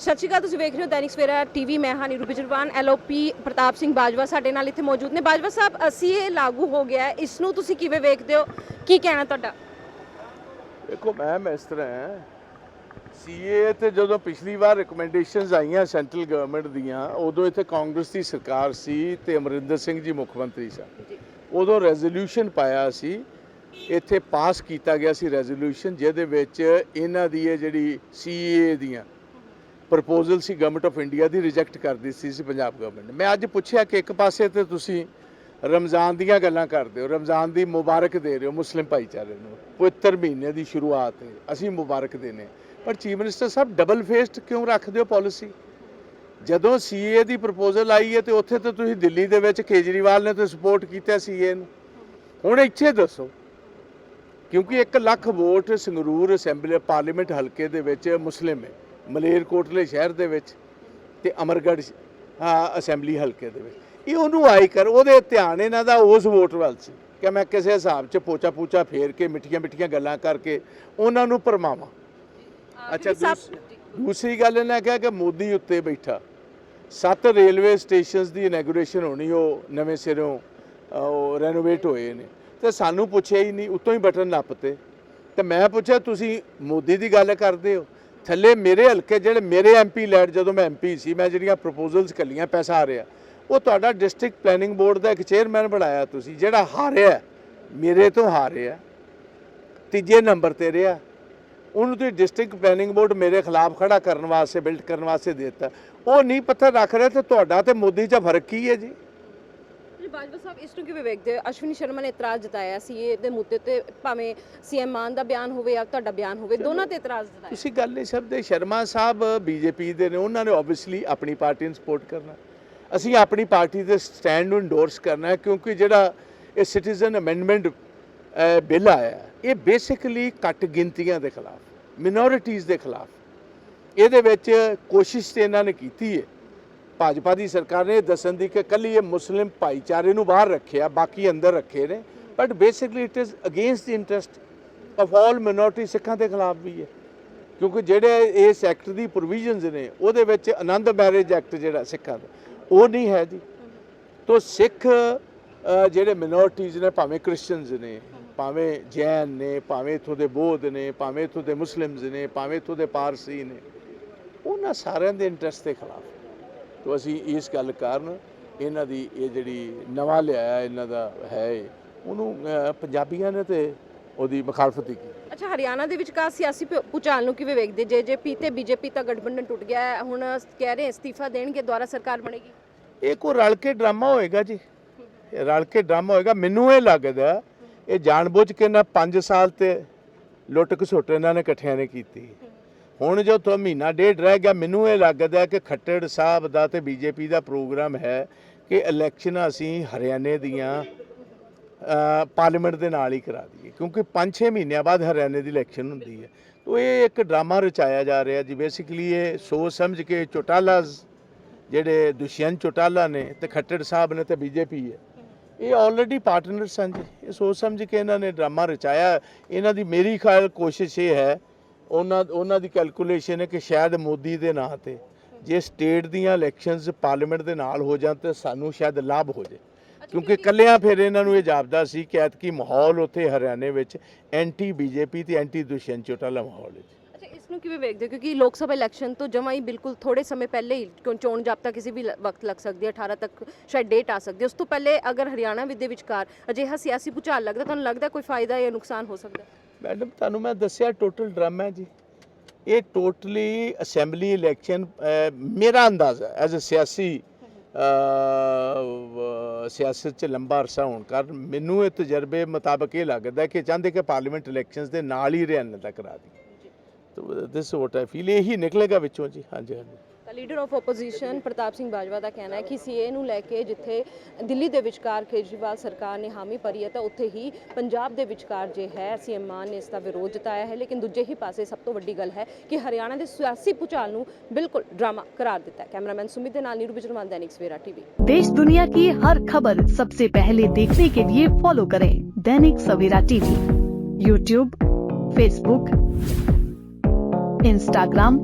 ਸਤਿ ਸ਼੍ਰੀ ਅਕਾਲ ਤੁਸੀਂ ਵੇਖ ਰਹੇ ਹੋ ਦੈਨਿਕ ਸਵੇਰਾ ਟੀਵੀ ਮੈਂ ਹਾਂ ਨੀਰੂ ਬਿਜਰਵਾਨ ਐਲਓਪੀ ਪ੍ਰਤਾਪ ਸਿੰਘ ਬਾਜਵਾ ਸਾਡੇ ਨਾਲ ਇੱਥੇ ਮੌਜੂਦ ਨੇ। ਬਾਜਵਾ ਸਾਹਿਬ ਅਸੀਂ ਇਹ ਲਾਗੂ ਹੋ ਗਿਆ ਹੈ ਇਸ ਨੂੰ ਤੁਸੀਂ ਕਿਵੇਂ ਵੇਖਦੇ ਹੋ? ਕੀ ਕਹਿਣਾ ਤੁਹਾਡਾ? ਦੇਖੋ ਮੈਮ ਇਸ ਤਰ੍ਹਾਂ ਹੈ। ਸੀਏ ਤੇ ਜਦੋਂ ਪਿਛਲੀ ਵਾਰ ਰეკਮੈਂਡੇਸ਼ਨਸ ਆਈਆਂ ਸੈਂਟਰਲ ਗਵਰਨਮੈਂਟ ਦੀਆਂ ਉਦੋਂ ਇੱਥੇ ਕਾਂਗਰਸ ਦੀ ਸਰਕਾਰ ਸੀ ਤੇ ਅਮਰਿੰਦਰ ਸਿੰਘ ਜੀ ਮੁੱਖ ਮੰਤਰੀ ਸਨ। ਉਦੋਂ ਰੈਜ਼ੋਲੂਸ਼ਨ ਪਾਇਆ ਸੀ ਇੱਥੇ ਪਾਸ ਕੀਤਾ ਗਿਆ ਸੀ ਰੈਜ਼ੋਲੂਸ਼ਨ ਜਿਹਦੇ ਵਿੱਚ ਇਹਨਾਂ ਦੀ ਇਹ ਜਿਹੜੀ ਸੀਏ ਦੀਆਂ ਪ੍ਰਪੋਜ਼ਲ ਸੀ ਗਵਰਨਮੈਂਟ ਆਫ ਇੰਡੀਆ ਦੀ ਰਿਜੈਕਟ ਕਰ ਦਿੱਤੀ ਸੀ ਪੰਜਾਬ ਗਵਰਨਮੈਂਟ ਨੇ। ਮੈਂ ਅੱਜ ਪੁੱਛਿਆ ਕਿ ਇੱਕ ਪਾਸੇ ਤੇ ਤੁਸੀਂ ਰਮਜ਼ਾਨ ਦੀਆਂ ਗੱਲਾਂ ਕਰਦੇ ਹੋ, ਰਮਜ਼ਾਨ ਦੀ ਮੁਬਾਰਕ ਦੇ ਰਹੇ ਹੋ ਮੁਸਲਿਮ ਭਾਈਚਾਰੇ ਨੂੰ, ਪਵਿੱਤਰ ਮਹੀਨੇ ਦੀ ਸ਼ੁਰੂਆਤ ਹੈ ਅਸੀਂ ਮੁਬਾਰਕ ਦੇਨੇ ਪਰ ਚੀਫ ਮਿਨਿਸਟਰ ਸਾਹਿਬ ਡਬਲ ਫੇਸਡ ਕਿਉਂ ਰੱਖਦੇ ਹੋ ਪਾਲਿਸੀ ਜਦੋਂ ਸੀਏ ਦੀ ਪ੍ਰਪੋਜ਼ਲ ਆਈ ਹੈ ਤੇ ਉੱਥੇ ਤੇ ਤੁਸੀਂ ਦਿੱਲੀ ਦੇ ਵਿੱਚ ਕੇਜਰੀਵਾਲ ਨੇ ਤੇ ਸਪੋਰਟ ਕੀਤਾ ਸੀਏ ਨੂੰ। ਹੁਣ ਇੱਥੇ ਦੱਸੋ, ਕਿਉਂਕਿ 1 lakh vote Sangrur assembly parliament ਹਲਕੇ ਦੇ ਵਿੱਚ ਮੁਸਲਿਮ ਹੈ। ਮਲੇਰਕੋਟਲੇ ਸ਼ਹਿਰ ਦੇ ਵਿੱਚ ਤੇ ਅਮਰਗੜ੍ਹ ਅਸੈਂਬਲੀ ਹਲਕੇ ਦੇ ਵਿੱਚ। ਇਹ ਉਹਨੂੰ ਆਈ ਕਰ ਉਹਦੇ ਧਿਆਨ ਇਹਨਾਂ ਦਾ ਉਸ ਵੋਟ ਵੱਲ ਸੀ ਕਿ ਮੈਂ ਕਿਸੇ ਹਿਸਾਬ 'ਚ ਪੋਚਾ ਪੂਚਾ ਫੇਰ ਕੇ ਮਿੱਠੀਆਂ ਮਿੱਠੀਆਂ ਗੱਲਾਂ ਕਰਕੇ ਉਹਨਾਂ ਨੂੰ ਪਰਮਾਵਾਂ ਅੱਛਾ ਦੂਸਰੀ ਗੱਲ ਇਹਨਾਂ ਕਿਹਾ ਕਿ ਮੋਦੀ ਉੱਤੇ ਬੈਠਾ। ਸੱਤ ਰੇਲਵੇ ਸਟੇਸ਼ਨਸ ਦੀ ਇਨੈਗੂਰੇਸ਼ਨ ਹੋਣੀ ਉਹ ਨਵੇਂ ਸਿਰੋਂ ਉਹ ਰੈਨੋਵੇਟ ਹੋਏ ਨੇ। ਤੇ ਸਾਨੂੰ ਪੁੱਛਿਆ ਹੀ ਨਹੀਂ ਉੱਤੋਂ ਹੀ ਬਟਨ ਨੱਪਤੇ। ਤੇ ਮੈਂ ਪੁੱਛਿਆ ਤੁਸੀਂ ਮੋਦੀ ਦੀ ਗੱਲ ਕਰਦੇ ਹੋ? ਥੱਲੇ ਮੇਰੇ ਹਲਕੇ ਜਿਹੜੇ ਮੇਰੇ ਐਮਪੀ ਲੈਡ ਜਦੋਂ ਮੈਂ ਐਮਪੀ ਸੀ, ਮੈਂ ਜਿਹੜੀਆਂ ਪ੍ਰਪੋਜ਼ਲਸ ਕੱਲੀਆਂ ਪੈਸਾ ਆ ਰਿਹਾ ਉਹ ਤੁਹਾਡਾ ਡਿਸਟ੍ਰਿਕਟ ਪਲੈਨਿੰਗ ਬੋਰਡ ਦਾ ਇੱਕ ਚੇਅਰਮੈਨ ਬਣਾਇਆ ਤੁਸੀਂ, ਜਿਹੜਾ ਹਾਰਿਆ ਮੇਰੇ ਤੋਂ ਹਾਰਿਆ ਤੀਜੇ ਨੰਬਰ ਤੇ ਰਿਹਾ। ਉਹਨੂੰ ਤੁਸੀਂ ਡਿਸਟ੍ਰਿਕਟ ਪਲੈਨਿੰਗ ਬੋਰਡ ਮੇਰੇ ਖਿਲਾਫ ਖੜਾ ਕਰਨ ਵਾਸਤੇ ਬਿਲਡ ਕਰਨ ਵਾਸਤੇ ਦੇ ਦਿੱਤਾ। ਉਹ ਨਹੀਂ ਪੱਥਰ ਰੱਖ ਰਿਹਾ ਤੇ ਤੁਹਾਡਾ ਤੇ ਮੋਦੀ 'ਚ ਫ਼ਰਕ ਕੀ ਹੈ ਜੀ? ਬਾਜਵਾ ਸਾਹਿਬ ਇਸ ਨੂੰ ਕਿਵੇਂ ਵੇਖਦੇ ਹੋ? ਅਸ਼ਵਨੀ ਸ਼ਰਮਾ ਨੇ ਇਤਰਾਜ਼ ਜਤਾਇਆ ਸੀ ਇਹ ਦੇ ਮੁੱਦੇ ਤੇ ਭਾਵੇਂ ਸੀਐਮ ਮਾਨ ਦਾ ਬਿਆਨ ਹੋਵੇ ਜਾਂ ਤੁਹਾਡਾ ਬਿਆਨ ਹੋਵੇ ਦੋਨਾਂ ਤੇ ਇਤਰਾਜ਼ ਜਤਾਇਆ। ਤੁਸੀਂ ਗੱਲ ਨਹੀਂ ਸਕਦੇ ਸ਼ਰਮਾ ਸਾਹਿਬ ਬੀਜੇਪੀ ਦੇ ਨੇ ਉਹਨਾਂ ਨੇ ਆਬਵੀਅਸਲੀ ਆਪਣੀ ਪਾਰਟੀ ਨੂੰ ਸਪੋਰਟ ਕਰਨਾ। ਅਸੀਂ ਆਪਣੀ ਪਾਰਟੀ ਦੇ ਸਟੈਂਡ ਨੂੰ ਇੰਡੋਰਸ ਕਰਨਾ ਕਿਉਂਕਿ ਜਿਹੜਾ ਇਹ ਸਿਟੀਜ਼ਨ ਅਮੈਂਡਮੈਂਟ ਬਿੱਲ ਆਇਆ ਇਹ ਬੇਸਿਕਲੀ ਘੱਟ ਗਿਣਤੀਆਂ ਦੇ ਖਿਲਾਫ ਮਿਨੋਰਿਟੀਜ਼ ਦੇ ਖਿਲਾਫ। ਇਹਦੇ ਵਿੱਚ ਕੋਸ਼ਿਸ਼ ਤੇ ਇਹਨਾਂ ਨੇ ਕੀਤੀ ਹੈ। ਭਾਜਪਾ ਦੀ ਸਰਕਾਰ ਨੇ ਇਹ ਦੱਸਣ ਦੀ ਕਿ ਕੱਲੀ ਇਹ ਮੁਸਲਿਮ ਭਾਈਚਾਰੇ ਨੂੰ ਬਾਹਰ ਰੱਖਿਆ, ਬਾਕੀ ਅੰਦਰ ਰੱਖੇ ਨੇ। But basically it is against the interest of all minority ਸਿੱਖਾਂ ਦੇ ਖਿਲਾਫ ਵੀ ਹੈ। ਕਿਉਂਕਿ ਜਿਹੜੇ ਇਸ ਐਕਟ ਦੀ ਪ੍ਰੋਵੀਜ਼ਨਸ ਨੇ, ਉਹਦੇ ਵਿੱਚ ਆਨੰਦ ਮੈਰਿਜ ਐਕਟ ਜਿਹੜਾ ਸਿੱਖਾਂ ਦਾ, ਉਹ ਨਹੀਂ ਹੈ ਜੀ। ਤੋ ਸਿੱਖ ਜਿਹੜੇ ਮਿਨੋਰਿਟੀਜ਼ ਨੇ, ਭਾਵੇਂ ਕ੍ਰਿਸਚੀਅਨਸ ਨੇ, ਭਾਵੇਂ ਜੈਨ ਨੇ, ਭਾਵੇਂ ਇਥੋਂ ਦੇ ਬੋਧ ਨੇ, ਭਾਵੇਂ ਇਥੋਂ ਦੇ ਮੁਸਲਿਮਸ ਨੇ, ਭਾਵੇਂ ਇਥੋਂ ਦੇ ਪਾਰਸੀ ਨੇ, ਉਹਨਾਂ ਸਾਰਿਆਂ ਦੇ ਇੰਟਰਸਟ ਦੇ ਖਿਲਾਫ। ਤੋ ਅਸੀਂ ਇਸ ਗੱਲ ਕਾਰਨ ਇਹਨਾਂ ਦੀ ਇਹ ਜਿਹੜੀ ਨਵਾਂ ਲਿਆਇਆ ਇਹਨਾਂ ਦਾ ਹੈ ਉਹਨੂੰ ਪੰਜਾਬੀਆਂ ਨੇ ਤੇ ਉਹਦੀ ਮੁਖਾਲਫਤ ਕੀਤੀ। ਅੱਛਾ ਹਰਿਆਣਾ ਦੇ ਵਿਚਕਾਰ ਸਿਆਸੀ ਭੂਚਾਲ ਨੂੰ ਕਿਵੇਂ ਵੇਖਦੇ? ਜੇਜੇਪੀ ਤੇ ਬੀਜੇਪੀ ਤਾਂ ਗਠਬੰਧਨ ਟੁੱਟ ਗਿਆ ਹੈ ਹੁਣ ਕਹਿ ਰਹੇ ਅਸਤੀਫਾ ਦੇਣਗੇ ਦੁਆਰਾ ਸਰਕਾਰ ਬਣੇਗੀ। ਇਹ ਕੋਈ ਰਲ ਕੇ ਡਰਾਮਾ ਹੋਏਗਾ ਜੀ? ਇਹ ਰਲ ਕੇ ਡਰਾਮਾ ਹੋਏਗਾ। ਮੈਨੂੰ ਇਹ ਲੱਗਦਾ ਇਹ ਜਾਣਬੁੱਝ ਕੇ ਨਾ 5 ਸਾਲ ਤੇ ਲੁੱਟ ਘਸੁੱਟ ਇਹਨਾਂ ਨੇ ਇਕੱਠਿਆਂ ਨੇ ਕੀਤੀ। ਹੁਣ ਜੋ ਤੋਂ ਮਹੀਨਾ ਡੇਢ ਰਹਿ ਗਿਆ, ਮੈਨੂੰ ਇਹ ਲੱਗਦਾ ਕਿ ਖੱਟੜ ਸਾਹਿਬ ਦਾ ਤੇ ਬੀਜੇਪੀ ਦਾ ਪ੍ਰੋਗਰਾਮ ਹੈ ਕਿ ਇਲੈਕਸ਼ਨ ਅਸੀਂ ਹਰਿਆਣੇ ਦੀਆਂ ਪਾਰਲੀਮੈਂਟ ਦੇ ਨਾਲ ਹੀ ਕਰਾ ਦਈਏ, ਕਿਉਂਕਿ 5-6 ਮਹੀਨਿਆਂ ਬਾਅਦ ਹਰਿਆਣੇ ਦੀ ਇਲੈਕਸ਼ਨ ਹੁੰਦੀ ਹੈ। ਤੋ ਇਹ ਇੱਕ ਡਰਾਮਾ ਰਚਾਇਆ ਜਾ ਰਿਹਾ ਜੀ ਬੇਸਿਕਲੀ ਇਹ ਸੋਚ ਸਮਝ ਕੇ ਚੋਟਾਲਾਸ ਜਿਹੜੇ ਦੁਸ਼ਯੰਤ ਚੋਟਾਲਾ ਨੇ ਤੇ ਖੱਟੜ ਸਾਹਿਬ ਨੇ ਤੇ ਬੀਜੇਪੀ ਹੈ। ਇਹ ਆਲਰੇਡੀ ਪਾਰਟਨਰਸ ਹਨ ਜੀ, ਇਹ ਸੋਚ ਸਮਝ ਕੇ ਇਹਨਾਂ ਨੇ ਡਰਾਮਾ ਰਚਾਇਆ। ਇਹਨਾਂ ਦੀ ਮੇਰੀ ਖਿਆਲ ਕੋਸ਼ਿਸ਼ ਇਹ ਹੈ ਉਹਨਾਂ ਉਹਨਾਂ ਦੀ ਕੈਲਕੂਲੇਸ਼ਨ ਹੈ ਕਿ ਸ਼ਾਇਦ ਮੋਦੀ ਦੇ ਨਾਂ ਤੇ ਜੇ ਸਟੇਟ ਦੀਆਂ ਇਲੈਕਸ਼ਨਸ ਪਾਰਲੀਮੈਂਟ ਦੇ ਨਾਲ ਹੋ ਜਾਣ ਤੇ ਸਾਨੂੰ ਸ਼ਾਇਦ ਲਾਭ ਹੋ ਜੇ ਕਿਉਂਕਿ ਕੱਲਿਆਂ ਫਿਰ ਇਹਨਾਂ ਨੂੰ ਇਹ ਜਾਪਦਾ ਸੀ ਕਿ ਐਤਕੀ ਮਾਹੌਲ ਉੱਥੇ ਹਰਿਆਣੇ ਵਿੱਚ ਐਂਟੀ ਬੀਜੇਪੀ ਤੇ ਐਂਟੀ ਦੁਸ਼ਯੰਤ ਚੋਟਾਲਾ ਮਾਹੌਲ ਹੈ ਨੂੰ ਕਿਵੇਂ ਵੇਖਦੇ ਕਿਉਂਕਿ ਲੋਕ ਸਭਾ ਇਲੈਕਸ਼ਨ ਤੋਂ ਜਮਾ ਹੀ ਬਿਲਕੁਲ ਥੋੜੇ ਸਮੇਂ ਪਹਿਲੇ ਹੀ ਚੋਣ ਜਾਬਤਾ ਕਿਸੇ ਵੀ ਵਕਤ ਲੱਗ ਸਕਦੀ ਹੈ 18 ਤੱਕ ਸ਼ਾਇਦ ਡੇਟ ਆ ਸਕਦੀ ਹੈ। ਉਸ ਤੋਂ ਪਹਿਲੇ ਅਗਰ ਹਰਿਆਣਾ ਵਿਦ ਦੇ ਵਿਚਕਾਰ ਅਜਿਹਾ ਸਿਆਸੀ ਭੂਚਾਲ ਲੱਗਦਾ ਤੁਹਾਨੂੰ ਲੱਗਦਾ ਕੋਈ ਫਾਇਦਾ ਜਾਂ ਨੁਕਸਾਨ ਹੋ ਸਕਦਾ? ਮੈਡਮ ਤੁਹਾਨੂੰ ਮੈਂ ਦੱਸਿਆ ਟੋਟਲ ਡਰਾਮਾ ਹੈ ਜੀ। ਇਹ ਟੋਟਲੀ ਅਸੈਂਬਲੀ ਇਲੈਕਸ਼ਨ ਮੇਰਾ ਅੰਦਾਜ਼ਾ ਐਜ਼ ਅ ਸਿਆਸੀ ਸਿਆਸਤ 'ਚ ਲੰਬਾ ਅਰਸਾ ਹੋਣ ਕਾਰਨ ਮੈਨੂੰ ਇਹ ਤਜਰਬੇ ਮੁਤਾਬਕ ਇਹ ਲੱਗਦਾ ਕਿ ਚਾਹੁੰਦੇ ਕਿ ਪਾਰਲੀਮੈਂਟ ਇਲੈਕਸ਼ਨਸ ਦੇ ਨਾਲ ਹੀ ਹਰਿਆਣਾ ਦਾ ਕਰਾ ਦੀ ਤੋ ਦਿਸ ਵਾਟ ਆਈ ਫੀਲ ਇਹੀ ਨਿਕਲੇਗਾ ਵਿੱਚੋਂ ਜੀ। ਹਾਂਜੀ ਹਾਂਜੀ। ਤਾਂ leader of opposition Pratap Singh Bajwa ਦਾ ਕਹਿਣਾ ਹੈ ਕਿ ਸੀਏ ਨੂੰ ਲੈ ਕੇ ਜਿੱਥੇ ਦਿੱਲੀ ਦੇ ਵਿਚਕਾਰ ਕੇਜਰੀਵਾਲ ਸਰਕਾਰ ਨੇ ਹਾਮੀ ਭਰੀ ਹੈ ਤਾਂ ਉੱਥੇ ਹੀ ਪੰਜਾਬ ਦੇ ਵਿਚਕਾਰ ਜੇ ਹੈ ਸੀਐਮ ਮਾਨ ਨੇ ਇਸ ਦਾ ਵਿਰੋਧ ਜਤਾਇਆ ਹੈ ਲੇਕਿਨ ਦੂਜੇ ਹੀ ਪਾਸੇ ਸਭ ਤੋਂ ਵੱਡੀ ਗੱਲ ਹੈ ਕਿ ਹਰਿਆਣਾ ਦੇ ਸਿਆਸੀ ਭੂਚਾਲ ਨੂੰ ਬਿਲਕੁਲ ਡਰਾਮਾ ਕਰਾਰ ਦਿੱਤਾ ਹੈ ਕੈਮਰਾਮੈਨ ਸੁਮਿਤ ਦੇ ਨਾਲ ਨੀਰੂ ਬਿਜਰਮਾਨ दैनिक सवेरा टीवी देश दुनिया की हर खबर सबसे पहले देखने के लिए फॉलो करें Dainik Savera TV YouTube Facebook Instagram